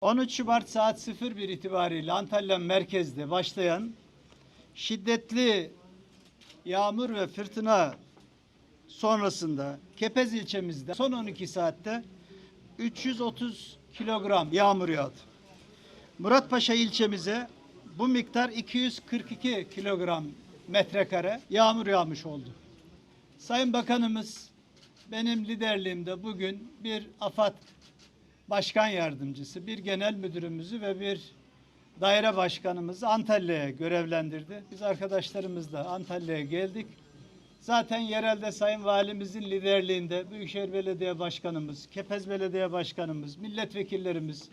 13 Şubat saat 01 itibariyle Antalya merkezde başlayan şiddetli yağmur ve fırtına sonrasında Kepez ilçemizde son 12 saatte 330 kilogram yağmur yağdı. Muratpaşa ilçemize bu miktar 242 kilogram metrekare yağmur yağmış oldu. Sayın Bakanımız benim liderliğimde bugün bir AFAD başkan yardımcısı, bir genel müdürümüzü ve bir daire başkanımızı Antalya'ya görevlendirdi. Biz arkadaşlarımızla Antalya'ya geldik. Zaten yerelde Sayın Valimizin liderliğinde Büyükşehir Belediye Başkanımız, Kepez Belediye Başkanımız, milletvekillerimiz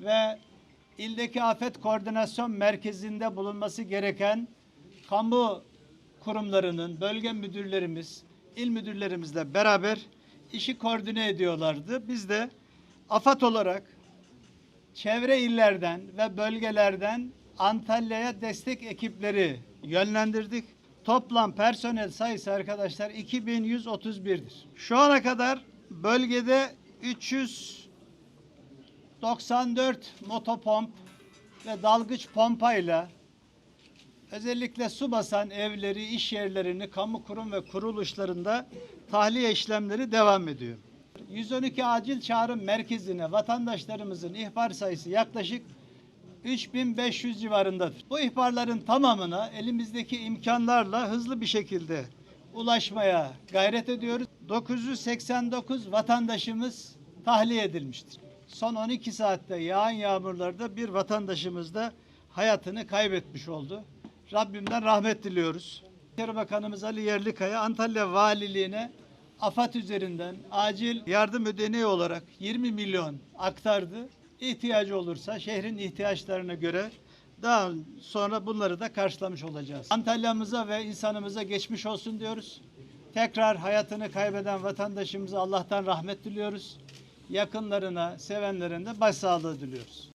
ve ildeki afet koordinasyon merkezinde bulunması gereken kamu kurumlarının, bölge müdürlerimiz, il müdürlerimizle beraber işi koordine ediyorlardı. Biz de AFAD olarak çevre illerden ve bölgelerden Antalya'ya destek ekipleri yönlendirdik. Toplam personel sayısı arkadaşlar 2131'dir. Şu ana kadar bölgede 394 motopomp ve dalgıç pompayla özellikle su basan evleri, iş yerlerini, kamu kurum ve kuruluşlarında tahliye işlemleri devam ediyor. 112 acil çağrı merkezine vatandaşlarımızın ihbar sayısı yaklaşık 3500 civarındadır. Bu ihbarların tamamına elimizdeki imkanlarla hızlı bir şekilde ulaşmaya gayret ediyoruz. 989 vatandaşımız tahliye edilmiştir. Son 12 saatte yağan yağmurlarda bir vatandaşımız da hayatını kaybetmiş oldu. Rabbimden rahmet diliyoruz. İçişleri Bakanımız Ali Yerlikaya Antalya Valiliğine AFAD üzerinden acil yardım ödeneği olarak 20 milyon aktardı. İhtiyacı olursa şehrin ihtiyaçlarına göre daha sonra bunları da karşılamış olacağız. Antalya'mıza ve insanımıza geçmiş olsun diyoruz. Tekrar hayatını kaybeden vatandaşımıza Allah'tan rahmet diliyoruz. Yakınlarına, sevenlerine başsağlığı diliyoruz.